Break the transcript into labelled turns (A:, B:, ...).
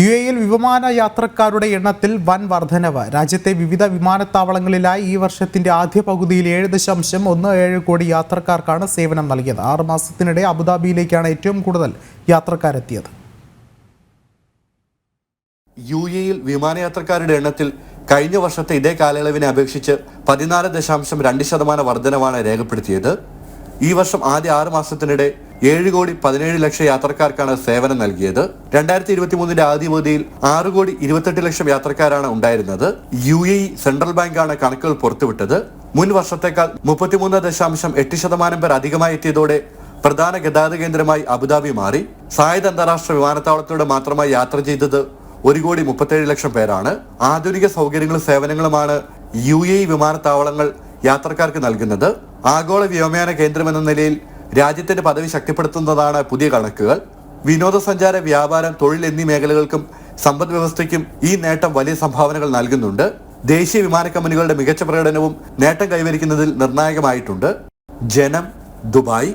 A: U എയിൽ വിമാന യാത്രക്കാരുടെ എണ്ണത്തിൽ വൻ വർധനവ്. രാജ്യത്തെ വിവിധ വിമാനത്താവളങ്ങളിലായി ഈ വർഷത്തിന്റെ ആദ്യ പകുതിയിൽ ഏഴ് ദശാംശം ഒന്ന് ഏഴ് കോടി യാത്രക്കാർക്കാണ് സേവനം നൽകിയത്. ആറ് മാസത്തിനിടെ അബുദാബിയിലേക്കാണ് ഏറ്റവും കൂടുതൽ യാത്രക്കാരെത്തിയത്.
B: യു എയിൽ വിമാനയാത്രക്കാരുടെ എണ്ണത്തിൽ കഴിഞ്ഞ വർഷത്തെ ഇതേ കാലയളവിനെ അപേക്ഷിച്ച് പതിനാല് ദശാംശം രണ്ട് ശതമാനം വർധനവാണ് രേഖപ്പെടുത്തിയത്. ഈ വർഷം ആദ്യ ആറ് മാസത്തിനിടെ ഏഴ് കോടി പതിനേഴ് ലക്ഷം യാത്രക്കാർക്കാണ് സേവനം നൽകിയത്. രണ്ടായിരത്തി ഇരുപത്തി മൂന്നിന്റെ ആദ്യ പകുതിയിൽ ആറ് കോടി ഇരുപത്തെട്ട് ലക്ഷം യാത്രക്കാരാണ് ഉണ്ടായിരുന്നത്. യു എ സെൻട്രൽ ബാങ്കാണ് കണക്കുകൾ പുറത്തുവിട്ടത്. മുൻ വർഷത്തേക്കാൾ മുപ്പത്തിമൂന്ന് ദശാംശം എട്ട് ശതമാനം പേർ അധികമായി എത്തിയതോടെ പ്രധാന ഗതാഗത കേന്ദ്രമായി അബുദാബി മാറി. സായുധ അന്താരാഷ്ട്ര വിമാനത്താവളത്തിലൂടെ മാത്രമായി യാത്ര ചെയ്തത് ഒരു കോടി മുപ്പത്തേഴ് ലക്ഷം പേരാണ്. ആധുനിക സൗകര്യങ്ങളും സേവനങ്ങളുമാണ് യു എ വിമാനത്താവളങ്ങൾ യാത്രക്കാർക്ക് നൽകുന്നത്. ആഗോള വ്യോമയാന കേന്ദ്രമെന്ന നിലയിൽ രാജ്യത്തിന്റെ പദവി ശക്തിപ്പെടുത്തുന്നതാണ് പുതിയ കണക്കുകൾ. വിനോദസഞ്ചാര വ്യാപാരം തൊഴിൽ എന്നീ മേഖലകൾക്കും സമ്പദ് വ്യവസ്ഥയ്ക്കും ഈ നേട്ടം വലിയ സംഭാവനകൾ നൽകുന്നുണ്ട്. ദേശീയ വിമാന കമ്പനികളുടെ മികച്ച പ്രകടനവും നേട്ടം കൈവരിക്കുന്നതിൽ നിർണായകമായിട്ടുണ്ട്. ജനം ദുബായ്.